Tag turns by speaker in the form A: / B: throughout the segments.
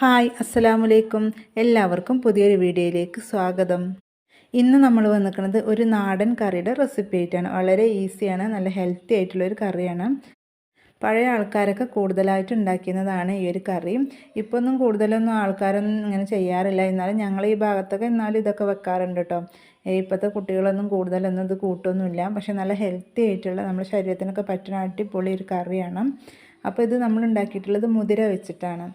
A: Hi അസ്സലാമലൈക്കും എല്ലാവർക്കും പുതിയൊരു വീഡിയോയിലേക്ക് സ്വാഗതം. ഇന്ന് നമ്മൾ വന്നിരിക്കുന്നത് ഒരു നാടൻ കറിയുടെ റെസിപ്പി ആയിട്ടാണ്. വളരെ ഈസിയാണ് നല്ല ഹെൽത്തി ആയിട്ടുള്ള ഒരു കറിയാണ്. പഴയ ആൾക്കാരൊക്കെ കൂടുതലായിട്ട് ഉണ്ടാക്കുന്നതാണ് ഈ ഒരു കറി. ഇപ്പോൾ ഒന്നും കൂടുതലൊന്നും ആൾക്കാരൊന്നും ഇങ്ങനെ ചെയ്യാറില്ല. എന്നാലും ഞങ്ങൾ ഈ ഭാഗത്തൊക്കെ എന്നാലും ഇതൊക്കെ വെക്കാറുണ്ട് കേട്ടോ ഇപ്പോഴത്തെ കുട്ടികളൊന്നും കൂടുതലൊന്നും ഇത് കൂട്ടൊന്നുമില്ല. പക്ഷെ നല്ല ഹെൽത്തി ആയിട്ടുള്ള നമ്മുടെ ശരീരത്തിനൊക്കെ പറ്റുന്ന അടിപൊളി ഒരു കറിയാണ്. അപ്പോൾ ഇത് നമ്മൾ ഉണ്ടാക്കിയിട്ടുള്ളത് മുതിര വെച്ചിട്ടാണ്.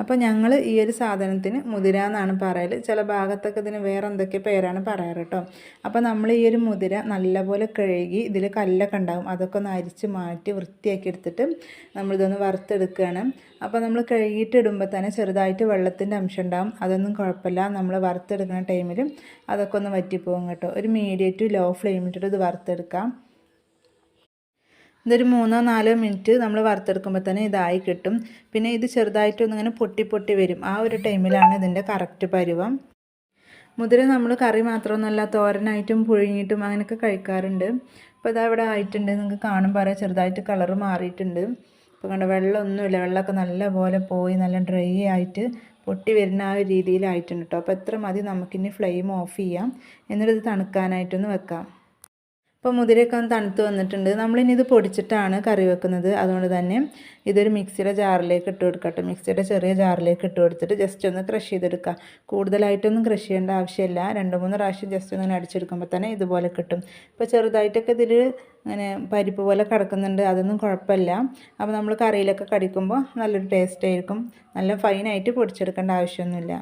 A: അപ്പോൾ ഞങ്ങൾ ഈ ഒരു സാധനത്തിന് മുതിര എന്നാണ് പറയൽ ചില ഭാഗത്തൊക്കെ ഇതിന് വേറെ എന്തൊക്കെ പേരാണ് പറയാറ് കേട്ടോ അപ്പോൾ നമ്മൾ ഈ ഒരു മുതിര നല്ലപോലെ കഴുകി ഇതിൽ കല്ലൊക്കെ ഉണ്ടാകും അതൊക്കെ ഒന്ന് അരിച്ച് മാറ്റി വൃത്തിയാക്കി എടുത്തിട്ട് നമ്മളിതൊന്ന് വറുത്തെടുക്കുകയാണ് അപ്പോൾ നമ്മൾ കഴുകിയിട്ട് ഇടുമ്പോൾ തന്നെ ചെറുതായിട്ട് വെള്ളത്തിന്റെ അംശം ഉണ്ടാകും അതൊന്നും കുഴപ്പമില്ല. നമ്മൾ വറുത്തെടുക്കുന്ന ടൈമിൽ അതൊക്കെ ഒന്ന് വറ്റിപ്പോകും കേട്ടോ. ഒരു മീഡിയം ടു ലോ ഫ്ലെയിമിട്ടിട്ട് ഇത് വറുത്തെടുക്കാം. ഇതൊരു മൂന്നോ നാലോ മിനിറ്റ് നമ്മൾ വറുത്തെടുക്കുമ്പോൾ തന്നെ ഇതായി കിട്ടും. പിന്നെ ഇത് ചെറുതായിട്ടൊന്നിങ്ങനെ പൊട്ടി പൊട്ടി വരും. ആ ഒരു ടൈമിലാണ് ഇതിന്റെ കറക്റ്റ് പരുവം. മുതിര നമ്മൾ കറി മാത്രമൊന്നുമല്ല തോരനായിട്ടും പുഴുങ്ങിയിട്ടും അങ്ങനെയൊക്കെ കഴിക്കാറുണ്ട്. അപ്പോൾ ഇതാ ഇവിടെ ആയിട്ടുണ്ട്. നിങ്ങൾക്ക് കാണുമ്പോൾ അറിയാം ചെറുതായിട്ട് കളറ് മാറിയിട്ടുണ്ട്. ഇപ്പോൾ കണ്ട വെള്ളമൊന്നുമില്ല. വെള്ളമൊക്കെ നല്ല പോലെ പോയി നല്ല ഡ്രൈ ആയിട്ട് പൊട്ടി വരുന്ന ആ ഒരു രീതിയിലായിട്ടുണ്ട് കേട്ടോ. അപ്പോൾ എത്ര മതി നമുക്കിനി ഫ്ലെയിം ഓഫ് ചെയ്യാം. എന്നിട്ട് ഇത് തണുക്കാനായിട്ടൊന്ന് വെക്കാം. ഇപ്പോൾ മുതിരയൊക്കെ ഒന്ന് തണുത്ത് വന്നിട്ടുണ്ട്. നമ്മളിനി ഇത് പൊടിച്ചിട്ടാണ് കറി വെക്കുന്നത്. അതുകൊണ്ട് തന്നെ ഇതൊരു മിക്സിയുടെ ജാറിലേക്ക് ഇട്ട് കൊടുക്കട്ടെ. മിക്സിയുടെ ചെറിയ ജാറിലേക്ക് ഇട്ട് കൊടുത്തിട്ട് ജസ്റ്റ് ഒന്ന് ക്രഷ് ചെയ്തെടുക്കുക കൂടുതലായിട്ടൊന്നും ക്രഷ് ചെയ്യേണ്ട ആവശ്യമില്ല. രണ്ട് മൂന്ന് പ്രാവശ്യം ജസ്റ്റ് ഒന്ന് അടിച്ചെടുക്കുമ്പോൾ തന്നെ ഇതുപോലെ കിട്ടും. ഇപ്പോൾ ചെറുതായിട്ടൊക്കെ ഇതിൽ അങ്ങനെ പരിപ്പ് പോലെ കിടക്കുന്നുണ്ട്. അതൊന്നും കുഴപ്പമില്ല. അപ്പോൾ നമ്മൾ കറിയിലൊക്കെ കടിക്കുമ്പോൾ നല്ലൊരു ടേസ്റ്റ് ആയിരിക്കും. നല്ല ഫൈനായിട്ട് പൊടിച്ചെടുക്കേണ്ട ആവശ്യമൊന്നുമില്ല.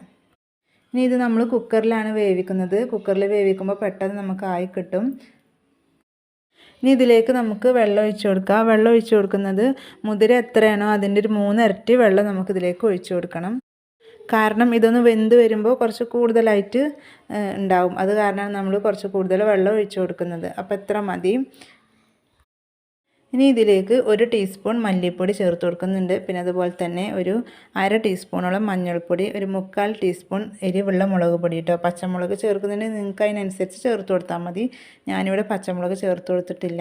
A: ഇനി ഇത് നമ്മൾ കുക്കറിലാണ് വേവിക്കുന്നത്. കുക്കറിൽ വേവിക്കുമ്പോൾ പെട്ടെന്ന് നമുക്ക് ആയി കിട്ടും. ഇനി ഇതിലേക്ക് നമുക്ക് വെള്ളം ഒഴിച്ചു കൊടുക്കാം. വെള്ളം ഒഴിച്ചു കൊടുക്കുന്നത് മുതിര എത്രയാണോ അതിന്റെ ഒരു മൂന്നിരട്ടി വെള്ളം നമുക്ക് ഇതിലേക്ക് ഒഴിച്ചു കൊടുക്കണം. കാരണം ഇതൊന്ന് വെന്ത് വരുമ്പോൾ കുറച്ച് കൂടുതലായിട്ട് ഉണ്ടാവും. അത് കാരണമാണ് നമ്മൾ കുറച്ച് കൂടുതൽ വെള്ളം ഒഴിച്ചു കൊടുക്കുന്നത്. അപ്പോൾ എത്ര മതി? ഇനി ഇതിലേക്ക് ഒരു ടീസ്പൂൺ മല്ലിപ്പൊടി ചേർത്ത് കൊടുക്കുന്നുണ്ട്. പിന്നെ അതുപോലെ തന്നെ ഒരു അര ടീസ്പൂണോളം മഞ്ഞൾപ്പൊടി ഒരു മുക്കാൽ ടീസ്പൂൺ എരിവുള്ള മുളക് പൊടി കേട്ടോ പച്ചമുളക് ചേർക്കുന്നുണ്ടെങ്കിൽ നിങ്ങൾക്ക് അതിനനുസരിച്ച് ചേർത്ത് കൊടുത്താൽ മതി. ഞാനിവിടെ പച്ചമുളക് ചേർത്ത് കൊടുത്തിട്ടില്ല.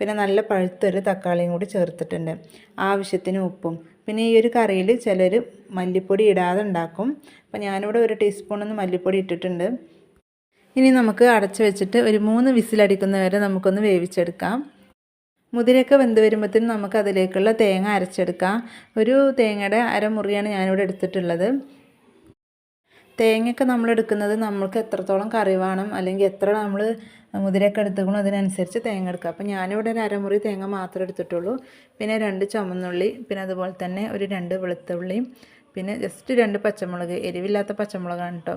A: പിന്നെ നല്ല പഴുത്തൊരു തക്കാളിയും കൂടി ചേർത്തിട്ടുണ്ട്. ആവശ്യത്തിന് ഉപ്പും. പിന്നെ ഈ ഒരു കറിയിൽ ചിലർ മല്ലിപ്പൊടി ഇടാതെ ഉണ്ടാക്കും. അപ്പോൾ ഞാനിവിടെ ഒരു ടീസ്പൂണൊന്ന് മല്ലിപ്പൊടി ഇട്ടിട്ടുണ്ട്. ഇനി നമുക്ക് അടച്ച് വെച്ചിട്ട് ഒരു മൂന്ന് വിസിലടിക്കുന്നവരെ നമുക്കൊന്ന് വേവിച്ചെടുക്കാം. മുതിരയൊക്കെ വെന്ത് വരുമ്പോഴത്തേനും നമുക്ക് അതിലേക്കുള്ള തേങ്ങ അരച്ചെടുക്കാം. ഒരു തേങ്ങയുടെ അരമുറിയാണ് ഞാനിവിടെ എടുത്തിട്ടുള്ളത്. തേങ്ങയൊക്കെ നമ്മൾ എടുക്കുന്നത് നമ്മൾക്ക് എത്രത്തോളം കറി വേണം അല്ലെങ്കിൽ എത്ര നമ്മൾ മുതിരയൊക്കെ എടുത്തുക്കണം അതിനനുസരിച്ച് തേങ്ങ എടുക്കുക അപ്പോൾ ഞാനിവിടെ ഒരു അരമുറി തേങ്ങ മാത്രമേ എടുത്തിട്ടുള്ളൂ. പിന്നെ രണ്ട് ചുമന്നുള്ളി പിന്നെ അതുപോലെ തന്നെ ഒരു രണ്ട് വെളുത്തുള്ളിയും പിന്നെ ജസ്റ്റ് രണ്ട് പച്ചമുളക് എരിവില്ലാത്ത പച്ചമുളകാണ് കേട്ടോ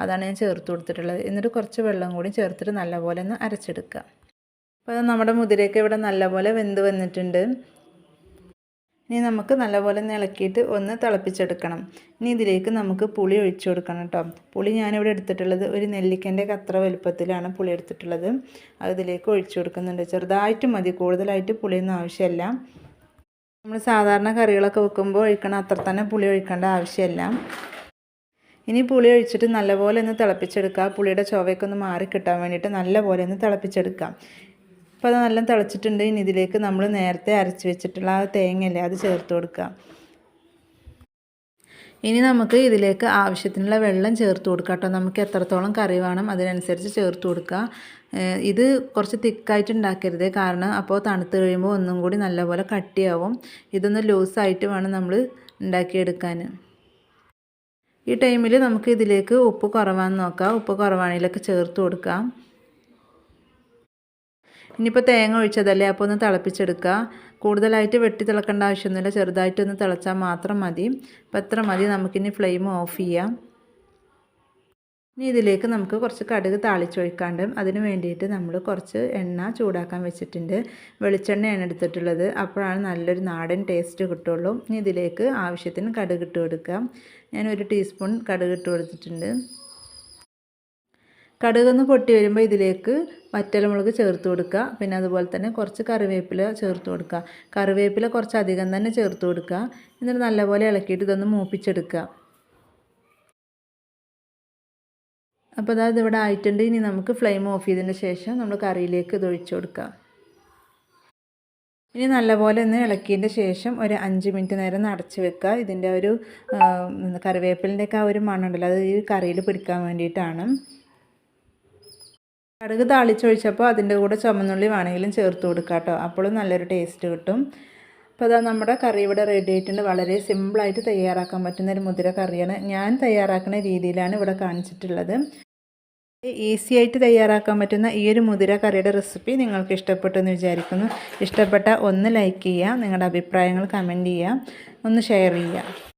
A: അതാണ് ഞാൻ ചേർത്ത് കൊടുത്തിട്ടുള്ളത്. എന്നിട്ട് കുറച്ച് വെള്ളം കൂടി ചേർത്തിട്ട് നല്ലപോലെ ഒന്ന് അരച്ചെടുക്കുക അപ്പോൾ നമ്മുടെ മുതിരയൊക്കെ ഇവിടെ നല്ലപോലെ വെന്ത് വന്നിട്ടുണ്ട്. ഇനി നമുക്ക് നല്ലപോലെ ഇളക്കിയിട്ട് ഒന്ന് തിളപ്പിച്ചെടുക്കണം. ഇനി ഇതിലേക്ക് നമുക്ക് പുളി ഒഴിച്ചു കൊടുക്കണം കേട്ടോ. പുളി ഞാനിവിടെ എടുത്തിട്ടുള്ളത് ഒരു നെല്ലിക്കന്റെ കത്ര വലുപ്പത്തിലാണ് പുളി എടുത്തിട്ടുള്ളത്. അത് ഇതിലേക്ക് ഒഴിച്ചു കൊടുക്കുന്നുണ്ട്. ചെറുതായിട്ട് മതി കൂടുതലായിട്ട് പുളിയൊന്നും ആവശ്യമില്ല. നമ്മൾ സാധാരണ കറികളൊക്കെ വെക്കുമ്പോൾ ഒഴിക്കണം അത്ര തന്നെ പുളി ഒഴിക്കേണ്ട ആവശ്യമില്ല. ഇനി പുളി ഒഴിച്ചിട്ട് നല്ലപോലെ ഒന്ന് തിളപ്പിച്ചെടുക്കുക. പുളിയുടെ ചുവയൊക്കെ ഒന്ന് മാറി കിട്ടാൻ വേണ്ടിയിട്ട് നല്ലപോലെ ഒന്ന് തിളപ്പിച്ചെടുക്കാം അപ്പോൾ അത് നല്ല തിളച്ചിട്ടുണ്ട്. ഇനി ഇതിലേക്ക് നമ്മൾ നേരത്തെ അരച്ച് വെച്ചിട്ടുള്ള ആ തേങ്ങയല്ലേ അത് ചേർത്ത് കൊടുക്കുക ഇനി നമുക്ക് ഇതിലേക്ക് ആവശ്യത്തിനുള്ള വെള്ളം ചേർത്ത് കൊടുക്കാം കേട്ടോ നമുക്ക് എത്രത്തോളം കറി വേണം അതിനനുസരിച്ച് ചേർത്ത് കൊടുക്കുക ഇത് കുറച്ച് തിക്കായിട്ട് ഉണ്ടാക്കരുത്. കാരണം അപ്പോൾ തണുത്ത് കഴിയുമ്പോൾ ഒന്നും കൂടി നല്ലപോലെ കട്ടിയാവും. ഇതൊന്ന് ലൂസായിട്ട് വേണം നമ്മൾ ഉണ്ടാക്കിയെടുക്കാൻ ഈ ടൈമിൽ നമുക്ക് ഇതിലേക്ക് ഉപ്പ് കുറവാന്ന് നോക്കാം. ഉപ്പ് കുറവാണെങ്കിലൊക്കെ ചേർത്ത് കൊടുക്കാം. ഇനിയിപ്പോൾ തേങ്ങ ഒഴിച്ചതല്ലേ? അപ്പോൾ ഒന്ന് തിളപ്പിച്ചെടുക്കുക കൂടുതലായിട്ട് വെട്ടി തിളക്കേണ്ട ആവശ്യമൊന്നുമില്ല. ചെറുതായിട്ടൊന്ന് തിളച്ചാൽ മാത്രം മതി. അപ്പോൾ എത്ര മതി? നമുക്കിനി ഫ്ലെയിം ഓഫ് ചെയ്യാം. ഇനി ഇതിലേക്ക് നമുക്ക് കുറച്ച് കടുക് താളിച്ചൊഴിക്കാണ്ട് അതിന് വേണ്ടിയിട്ട് നമ്മൾ കുറച്ച് എണ്ണ ചൂടാക്കാൻ വെച്ചിട്ടുണ്ട്. വെളിച്ചെണ്ണയാണ് എടുത്തിട്ടുള്ളത്. അപ്പോഴാണ് നല്ലൊരു നാടൻ ടേസ്റ്റ് കിട്ടുള്ളൂ. ഇനി ഇതിലേക്ക് ആവശ്യത്തിന് കടുക് ഇട്ട് കൊടുക്കാം. ഞാൻ ഒരു ടീസ്പൂൺ കടുക് ഇട്ട് കൊടുത്തിട്ടുണ്ട്. കടുകൊന്ന് പൊട്ടി വരുമ്പോൾ ഇതിലേക്ക് വറ്റൽമുളക് ചേർത്ത് കൊടുക്കുക. പിന്നെ അതുപോലെ തന്നെ കുറച്ച് കറിവേപ്പില ചേർത്ത് കൊടുക്കുക. കറിവേപ്പില കുറച്ച് അധികം തന്നെ ചേർത്ത് കൊടുക്കുക. എന്നിട്ട് നല്ലപോലെ ഇളക്കിയിട്ട് ഇതൊന്ന് മൂപ്പിച്ചെടുക്കുക. അപ്പോൾ അതായത് ഇവിടെ ആയിട്ടുണ്ട്. ഇനി നമുക്ക് ഫ്ലെയിം ഓഫ് ചെയ്തതിന് ശേഷം നമ്മൾ കറിയിലേക്ക് ഇത് ഒഴിച്ചു കൊടുക്കുക. ഇനി നല്ലപോലെ ഒന്ന് ഇളക്കിയതിന്റെ ശേഷം ഒരു അഞ്ച് മിനിറ്റ് നേരം അടച്ച് വെക്കുക. ഇതിന്റെ ഒരു കറിവേപ്പിലിന്റെയൊക്കെ ആ ഒരു മണമുണ്ടല്ലോ. അത് ഈ കറിയിൽ പിടിക്കാൻ വേണ്ടിയിട്ടാണ്. കടുക് താളിച്ചൊഴിച്ചപ്പോൾ അതിന്റെ കൂടെ ചുമന്നുള്ളി വേണമെങ്കിലും ചേർത്ത് കൊടുക്കുക കേട്ടോ. അപ്പോഴും നല്ലൊരു ടേസ്റ്റ് കിട്ടും. അപ്പോൾ അതാ നമ്മുടെ കറി ഇവിടെ റെഡി ആയിട്ടുണ്ട്. വളരെ സിമ്പിളായിട്ട് തയ്യാറാക്കാൻ പറ്റുന്ന ഒരു മുതിര കറിയാണ്. ഞാൻ തയ്യാറാക്കുന്ന രീതിയിലാണ് ഇവിടെ കാണിച്ചിട്ടുള്ളത്. ഈസി ആയിട്ട് തയ്യാറാക്കാൻ പറ്റുന്ന ഈ ഒരു മുതിര കറിയുടെ റെസിപ്പി നിങ്ങൾക്ക് ഇഷ്ടപ്പെട്ടു എന്ന് വിചാരിക്കുന്നു. ഇഷ്ടപ്പെട്ട ഒന്ന് ലൈക്ക് ചെയ്യുക. നിങ്ങളുടെ അഭിപ്രായങ്ങൾ കമന്റ് ചെയ്യുക. ഒന്ന് ഷെയർ ചെയ്യുക.